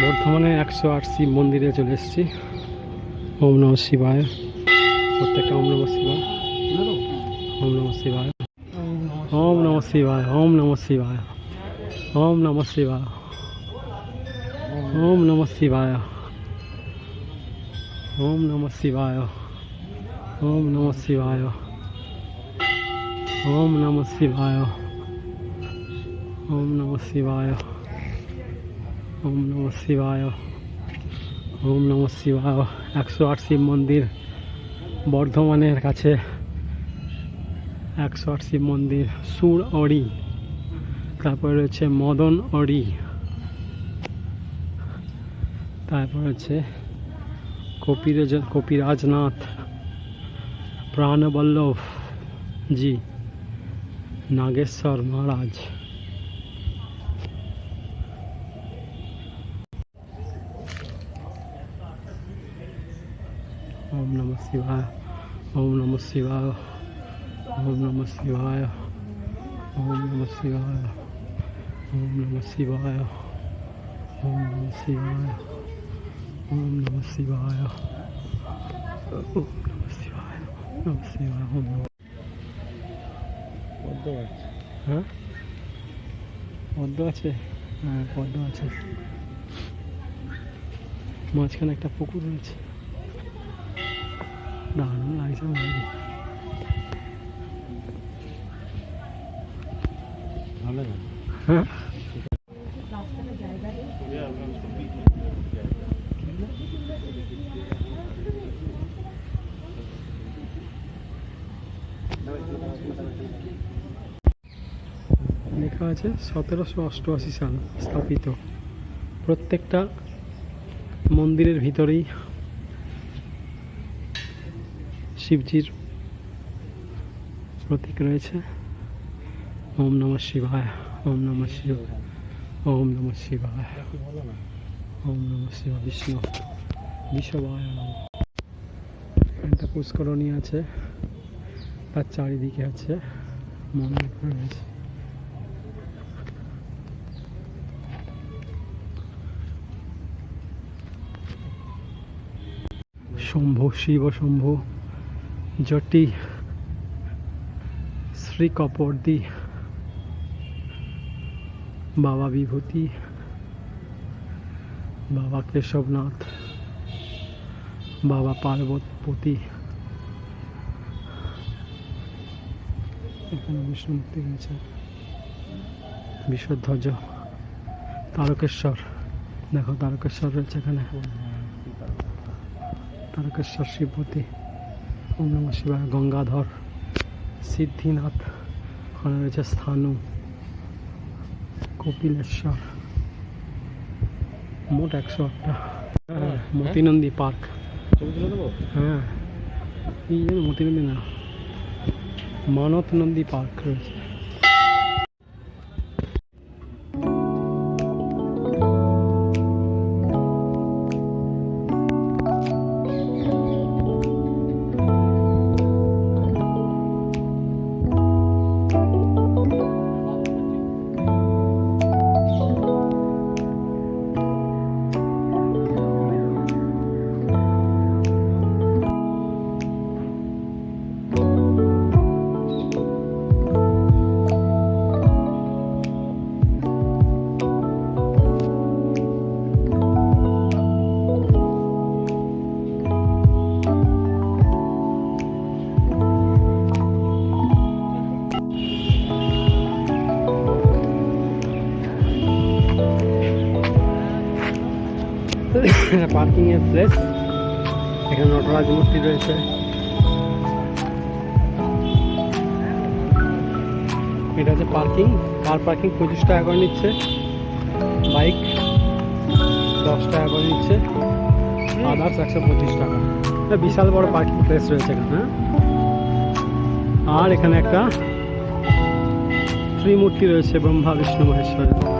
বর্ধমানে একশো আট শিব মন্দিরে চলে এসেছি ওম নম শিবায় প্রত্যেকটা ওম নম শিবায় ওম নম শিবায় ওম নম শিবায় ওম নম শিবায় ওম নম শিবায় ওম নম শিবায় ওম নম শিবায় ওম নম শিবায় ওম নম শিবায় ওম নম শিবায়। ওম নম শিবায়। ওম নম শিবায়। একশো আট শিব মন্দির বর্ধমানের কাছে। একশো আট শিব মন্দির সুর অড়ি। তারপরে রয়েছে মদন অড়ি। তারপর হচ্ছে কপিরাজ, কপিরাজনাথ প্রাণবল্লভ জি নাগেশ্বর মহারাজ। ओम नमः शिवाय ओम नमः शिवाय ओम नमः शिवाय ओम नमः शिवाय ओम नमः शिवाय ओम नमः शिवाय ओम नमः शिवाय ओम नमः शिवाय ओम नमः शिवाय ओम नमः পদ্ম গাছ হ্যাঁ পদ্ম আছে হ্যাঁ পদ্ম আছে মাঝখানে একটা পুকুর রয়েছে লেখা আছে সতেরোশো অষ্টআশি সাল স্থাপিত। প্রত্যেকটা মন্দিরের ভিতরেই শিবজির প্রতীক রয়েছে। ওম নমঃ শিবায়, ওম নমঃ শিব, ওম নমঃ শিবায়, ওম নমঃ শিব বিষ্ণু, বিশ্ববায় একটা পুষ্করণী আছে, তার চারিদিকে আছে মন্দির রয়েছে। শম্ভু, শিব শম্ভু। জটি শ্রী কপর্দি বাবা বিভূতি, বাবা কেশবনাথ, বাবা পার্বতপতি। এখানে বিষ্ণু মূর্তি রয়েছে বিশ্বধ্বজ, তারকেশ্বর। দেখো তারকেশ্বর রয়েছে এখানে। তারকেশ্বর, শিবপতি। ওম নম শিবায়। গঙ্গাধর সিদ্ধিনাথ ওখানে রয়েছে স্থানু কপিলেশ্বর মোট একশো আটটা। হ্যাঁ, মতিনন্দী পার্ক। হ্যাঁ। এই মতিনন্দী না মানত নন্দী পার্ক রয়েছে। পার্কিং এর প্লেস এখানে নটরাজ মূর্তি রয়েছে। এটা হচ্ছে পার্কিং কার পার্কিং পঁচিশ টাকা করে নিচ্ছে। বাইক দশ টাকা করে নিচ্ছে। আদার্স একশো পঁচিশ টাকা। এটা বিশাল বড় পার্কিং প্লেস রয়েছে এখানে হ্যাঁ? আর এখানে একটা ত্রিমূর্তি রয়েছে, ব্রহ্মা, বিষ্ণু, মহেশ্বরের।